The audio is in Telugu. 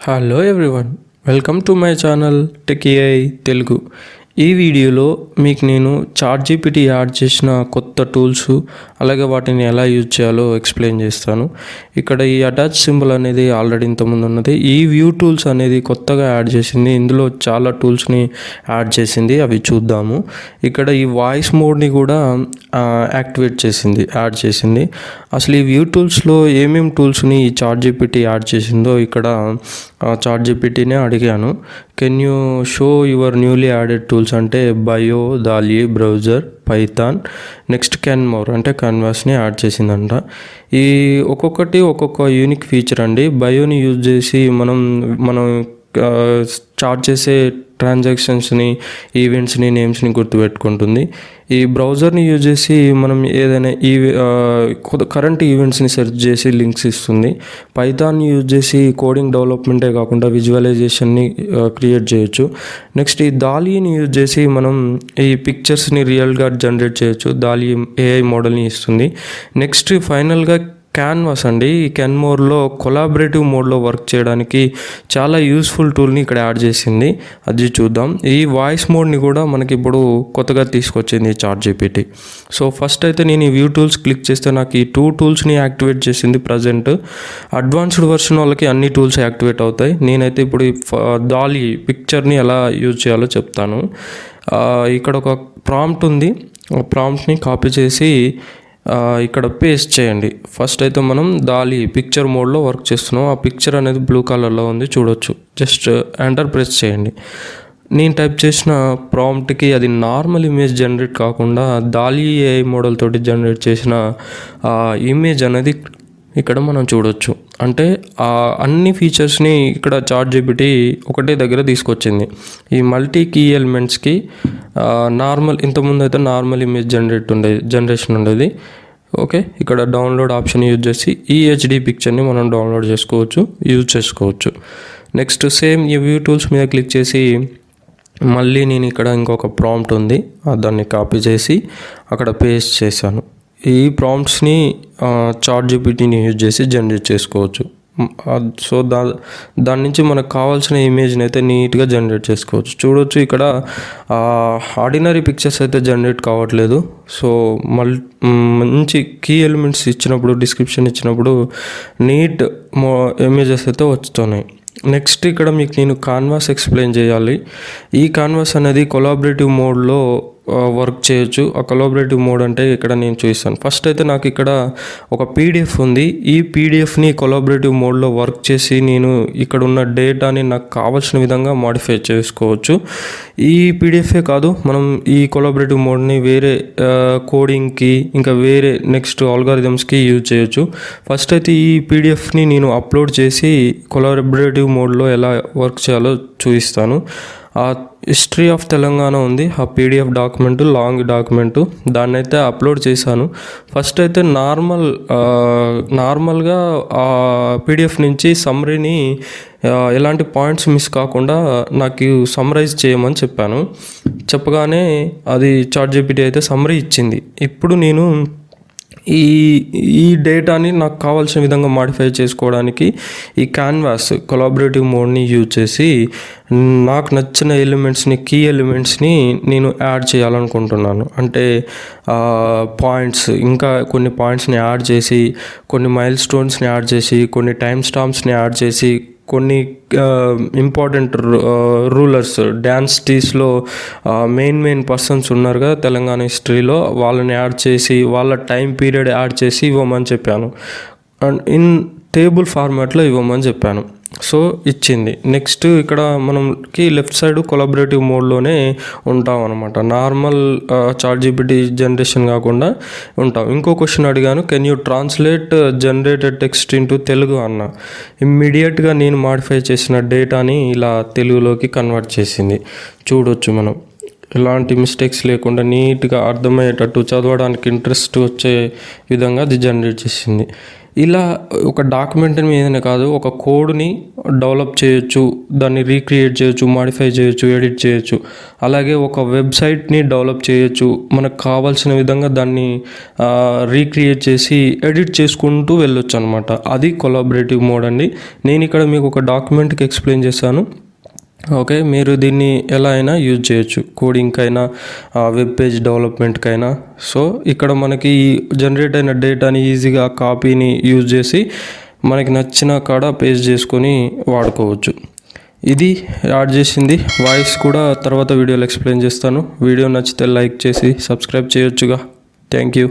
Hello everyone welcome to my channel tech I Telugu ఈ వీడియోలో మీకు నేను చాట్ జీపీటీ యాడ్ చేసిన కొత్త టూల్స్ అలాగే వాటిని ఎలా యూజ్ చేయాలో ఎక్స్ప్లెయిన్ చేస్తాను. ఇక్కడ ఈ అటాచ్ సింబల్ అనేది ఆల్రెడీ ఇంతకుముందు ఉన్నది. ఈ వ్యూ టూల్స్ అనేది కొత్తగా యాడ్ చేసింది. ఇందులో చాలా టూల్స్ని యాడ్ చేసింది. అవి చూద్దాము. ఇక్కడ ఈ వాయిస్ మోడ్ని కూడా యాక్టివేట్ చేసింది యాడ్ చేసింది. అసలు ఈ వ్యూ టూల్స్లో ఏమేమి టూల్స్ని ఈ చార్ట్ జీపీటీ యాడ్ చేసిందో ఇక్కడ చార్ట్ జీపీటీనే అడిగాను. Can you show your newly added tools అంటే bio DALL-E browser Python next can more అంటే కన్వాస్ని యాడ్ చేసిందంట. ఈ ఒక్కొక్కటి ఒక్కొక్క యూనిక్ ఫీచర్ అండి. బయోని యూజ్ చేసి మనం మనం చార్ట్ చేసే ట్రాన్సాక్షన్స్ని ఈవెంట్స్ని నేమ్స్ని గుర్తుపెట్టుకుంటుంది. ఈ బ్రౌజర్ని యూజ్ చేసి మనం ఏదైనా ఈ కరెంట్ ఈవెంట్స్ని సెర్చ్ చేసి లింక్స్ ఇస్తుంది. పైథాన్ యూజ్ చేసి కోడింగ్ డెవలప్మెంటే కాకుండా విజువలైజేషన్ని క్రియేట్ చేయొచ్చు. నెక్స్ట్ ఈ దాలీని యూజ్ చేసి మనం ఈ పిక్చర్స్ని రియల్గా జనరేట్ చేయొచ్చు. దాలీ ఏఐ మోడల్ని ఇస్తుంది. నెక్స్ట్ ఫైనల్గా క్యాన్వాస్ అండి. ఈ క్యాన్మోర్లో కొలాబరేటివ్ మోడ్లో వర్క్ చేయడానికి చాలా యూస్ఫుల్ టూల్ని ఇక్కడ యాడ్ చేసింది. అది చూద్దాం. ఈ వాయిస్ మోడ్ని కూడా మనకి ఇప్పుడు కొత్తగా తీసుకొచ్చింది చార్ట్ జీపీటీ సో ఫస్ట్ అయితే నేను ఈ వ్యూ టూల్స్ క్లిక్ చేస్తే నాకు ఈ టూ టూల్స్ని యాక్టివేట్ చేసింది ప్రజెంట్ అడ్వాన్స్డ్ వర్షన్ వాళ్ళకి అన్ని టూల్స్ యాక్టివేట్ అవుతాయి. నేనైతే ఇప్పుడు ఈ దాలి పిక్చర్ని ఎలా యూజ్ చేయాలో చెప్తాను. ఇక్కడ ఒక ప్రాంప్ట్ ఉంది. ప్రాంప్ట్ని కాపీ చేసి ఇక్కడ పేస్ట్ చేయండి. ఫస్ట్ అయితే మనం దాలి పిక్చర్ మోడ్లో వర్క్ చేస్తున్నాం. ఆ పిక్చర్ అనేది బ్లూ కలర్లో ఉంది చూడొచ్చు. జస్ట్ ఎంటర్ ప్రెస్ చేయండి. నేను టైప్ చేసిన ప్రాంప్ట్కి అది నార్మల్ ఇమేజ్ జనరేట్ కాకుండా దాలి ఏఐ మోడల్ తోటి జనరేట్ చేసిన ఇమేజ్ అనేది ఇక్కడ మనం చూడొచ్చు. అంటే ఆ అన్ని ఫీచర్స్ని ఇక్కడ చార్ట్ జీబీటీ ఒకటే దగ్గర తీసుకొచ్చింది. ఈ మల్టీ కీ ఎలిమెంట్స్కి నార్మల్ ఇంతకుముందు అయితే నార్మల్ ఇమేజ్ జనరేట్ ఉండేది జనరేషన్ ఉండేది. ఓకే ఇక్కడ డౌన్లోడ్ ఆప్షన్ యూజ్ చేసి ఈ హెచ్డి పిక్చర్ని మనం డౌన్లోడ్ చేసుకోవచ్చు యూజ్ చేసుకోవచ్చు. నెక్స్ట్ సేమ్ ఈ వ్యూ టూల్స్ మీద క్లిక్ చేసి మళ్ళీ నేను ఇక్కడ ఇంకొక ప్రాంప్ట్ ఉంది. దాన్ని కాపీ చేసి అక్కడ పేస్ట్ చేశాను. ఈ ప్రాంప్ట్స్ని చార్ట్ జీపీటీని యూజ్ చేసి జనరేట్ చేసుకోవచ్చు. సో దా దాని నుంచి మనకు కావాల్సిన ఇమేజ్ని అయితే నీట్గా జనరేట్ చేసుకోవచ్చు. చూడొచ్చు ఇక్కడ ఆర్డినరీ పిక్చర్స్ అయితే జనరేట్ కావట్లేదు. సో మల్ మంచి కీ ఎలిమెంట్స్ ఇచ్చినప్పుడు డిస్క్రిప్షన్ ఇచ్చినప్పుడు నీట్ మో ఇమేజెస్ అయితే వస్తున్నాయి. నెక్స్ట్ ఇక్కడ మీకు నేను కాన్వాస్ ఎక్స్ప్లెయిన్ చేయాలి. ఈ కాన్వాస్ అనేది కొలాబరేటివ్ మోడ్లో వర్క్ చేయొచ్చు. ఆ కొలాబరేటివ్ మోడ్ అంటే ఇక్కడ నేను చూస్తాను ఫస్ట్ అయితే నాకు ఇక్కడ ఒక పీడిఎఫ్ ఉంది. ఈ పీడిఎఫ్ని కొలాబరేటివ్ మోడ్లో వర్క్ చేసి నేను ఇక్కడ ఉన్న డేటాని నాకు కావాల్సిన విధంగా మాడిఫై చేసుకోవచ్చు. ఈ పీడిఎఫే కాదు మనం ఈ కొలాబరేటివ్ మోడ్ని వేరే కోడింగ్కి ఇంకా వేరే నెక్స్ట్ ఆల్గారిథమ్స్కి యూజ్ చేయొచ్చు. ఫస్ట్ అయితే ఈ పీడిఎఫ్ని నేను అప్లోడ్ చేసి కొలాబరేటివ్ మోడ్లో ఎలా వర్క్ చేయాలో చూపిస్తాను. హిస్టరీ ఆఫ్ తెలంగాణ ఉంది. ఆ పీడిఎఫ్ డాక్యుమెంట్ లాంగ్ డాక్యుమెంట్ దాన్ని అయితే అప్లోడ్ చేశాను. ఫస్ట్ అయితే నార్మల్ నార్మల్గా ఆ పీడిఎఫ్ నుంచి సమ్మరీని ఎలాంటి పాయింట్స్ మిస్ కాకుండా నాకు సమ్మరైజ్ చేయమని చెప్పాను. చెప్పగానే అది చార్ట్ జీపీటీ అయితే సమ్మరీ ఇచ్చింది. ఇప్పుడు నేను ఈ ఈ డేటాని నాకు కావాల్సిన విధంగా మాడిఫై చేసుకోవడానికి ఈ క్యాన్వాస్ కొలాబరేటివ్ మోడ్ని యూజ్ చేసి నాకు నచ్చిన ఎలిమెంట్స్ని కీ ఎలిమెంట్స్ని నేను యాడ్ చేయాలనుకుంటున్నాను. అంటే పాయింట్స్ ఇంకా కొన్ని పాయింట్స్ని యాడ్ చేసి కొన్ని మైల్ స్టోన్స్ని యాడ్ చేసి కొన్ని టైం స్టాంప్స్ని యాడ్ చేసి కొన్ని ఇంపార్టెంట్ రూలర్స్ డ్యాన్స్ టీస్లో మెయిన్ మెయిన్ పర్సన్స్ ఉన్నారు కదా తెలంగాణ హిస్టరీలో వాళ్ళని యాడ్ చేసి వాళ్ళ టైం పీరియడ్ యాడ్ చేసి ఇవ్వమని చెప్పాను. అండ్ ఇన్ టేబుల్ ఫార్మాట్లో ఇవ్వమని చెప్పాను. సో ఇచ్చింది. నెక్స్ట్ ఇక్కడ మనంకి లెఫ్ట్ సైడ్ కొలాబరేటివ్ మోడ్లోనే ఉంటాం అనమాట నార్మల్ చార్ట్ జీబీటీ జనరేషన్ కాకుండా ఉంటాం. ఇంకో క్వశ్చన్ అడిగాను can you translate generated text into Telugu? అన్న. ఇమ్మీడియట్గా నేను మాడిఫై చేసిన డేటాని ఇలా తెలుగులోకి కన్వర్ట్ చేసింది. చూడొచ్చు మనం. ఎలాంటి మిస్టేక్స్ లేకుండా నీట్గా అర్థమయ్యేటట్టు చదవడానికి ఇంట్రెస్ట్ వచ్చే విధంగా అది జనరేట్ చేసింది. ఇలా ఒక డాక్యుమెంట్ మీదనే కాదు ఒక కోడ్ని డెవలప్ చేయొచ్చు దాన్ని రీక్రియేట్ చేయొచ్చు మాడిఫై చేయొచ్చు ఎడిట్ చేయొచ్చు. అలాగే ఒక వెబ్సైట్ని డెవలప్ చేయొచ్చు. మనకు కావాల్సిన విధంగా దాన్ని రీక్రియేట్ చేసి ఎడిట్ చేసుకుంటూ వెళ్ళొచ్చు అనమాట అది కొలాబరేటివ్ మోడ్ అండి. నేను ఇక్కడ మీకు ఒక డాక్యుమెంట్కి ఎక్స్ప్లెయిన్ చేశాను. ఓకే మీరు దీన్ని ఎలా అయినా యూజ్ చేయొచ్చు. కోడింగ్కి అయినా వెబ్ పేజ్ డెవలప్మెంట్కైనా. సో ఇక్కడ మనకి జనరేట్ అయిన డేటాని ఈజీగా కాపీని యూజ్ చేసి మనకి నచ్చిన కాడ పేస్ట్ చేసుకొని వాడుకోవచ్చు. ఇది యాడ్ చేసింది వాయిస్ కూడా తర్వాత వీడియోలో ఎక్స్ప్లెయిన్ చేస్తాను. వీడియో నచ్చితే లైక్ చేసి సబ్స్క్రైబ్ చేయొచ్చుగా. Thank you.